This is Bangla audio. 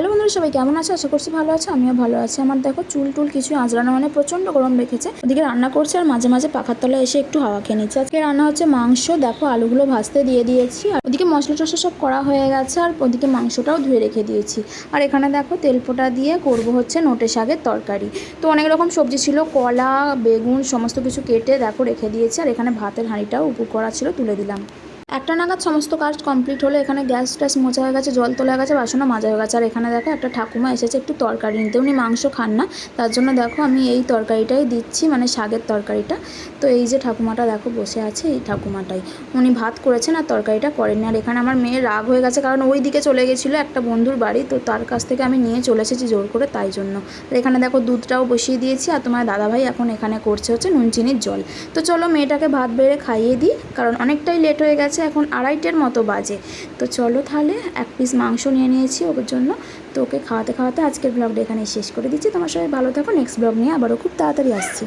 হ্যালো বন্ধুরা, সবাই কেমন আছে? আশা করছি ভালো আছে, আমিও ভালো আছি। আমার দেখো, চুল টুল কিছু আঁচড়ানো মানে প্রচণ্ড গরম রেখেছে। ওদিকে রান্না করছে আর মাঝে মাঝে পাখার তলায় এসে একটু হাওয়া খেয়ে নিচ্ছে। আজকে রান্না হচ্ছে মাংস। দেখো, আলুগুলো ভাজতে দিয়ে দিয়েছি। আর ওদিকে মশলা টশলা সব করা হয়ে গেছে আর ওদিকে মাংসটাও ধুয়ে রেখে দিয়েছি। আর এখানে দেখো, তেল তেলপোটা দিয়ে করব হচ্ছে নোটে শাকের তরকারি। তো অনেক রকম সবজি ছিল, কলা, বেগুন, সমস্ত কিছু কেটে দেখো রেখে দিয়েছি। আর এখানে ভাতের হাঁড়িটাও উপর করা ছিল, তুলে দিলাম। একটা নাগাদ সমস্ত কাজ কমপ্লিট হলো, এখানে গ্যাস ট্যাস মোছা হয়ে গেছে, জল তোলা গেছে, বাসনও মাজা হয়ে গেছে। আর এখানে দেখো একটা ঠাকুমা এসেছে একটু তরকারি নিতে। উনি মাংস খান না, তার জন্য দেখো আমি এই তরকারিটাই দিচ্ছি মানে শাকের তরকারিটা। তো এই যে ঠাকুমাটা দেখো বসে আছে, এই ঠাকুমাটাই। উনি ভাত করেছেন আর তরকারিটা করেননি। আর এখানে আমার মেয়ে রাগ হয়ে গেছে, কারণ ওই দিকে চলে গেছিল একটা বন্ধুর বাড়ি, তো তার কাছ থেকে আমি নিয়ে চলে এসেছি জোর করে তাই জন্য। আর এখানে দেখো দুধটাও বসিয়ে দিয়েছি, আর তোমার দাদাভাই এখন এখানে করছে হচ্ছে নুন চিনির জল। তো চলো মেয়েটাকে ভাত বেড়ে খাইয়ে দিই, কারণ অনেকটাই লেট হয়ে গেছে এখন আড়াইটের মতো বাজে। তো চলো তাহলে এক পিস মাংস নিয়ে নিয়েছি ওর জন্য। তো ওকে খাওয়াতে খাওয়াতে আজকের ব্লগটা এখানে শেষ করে দিচ্ছি। তোমার সবাই ভালো থাকো। নেক্সট ব্লগ নিয়ে আবারও খুব তাড়াতাড়ি আসছি।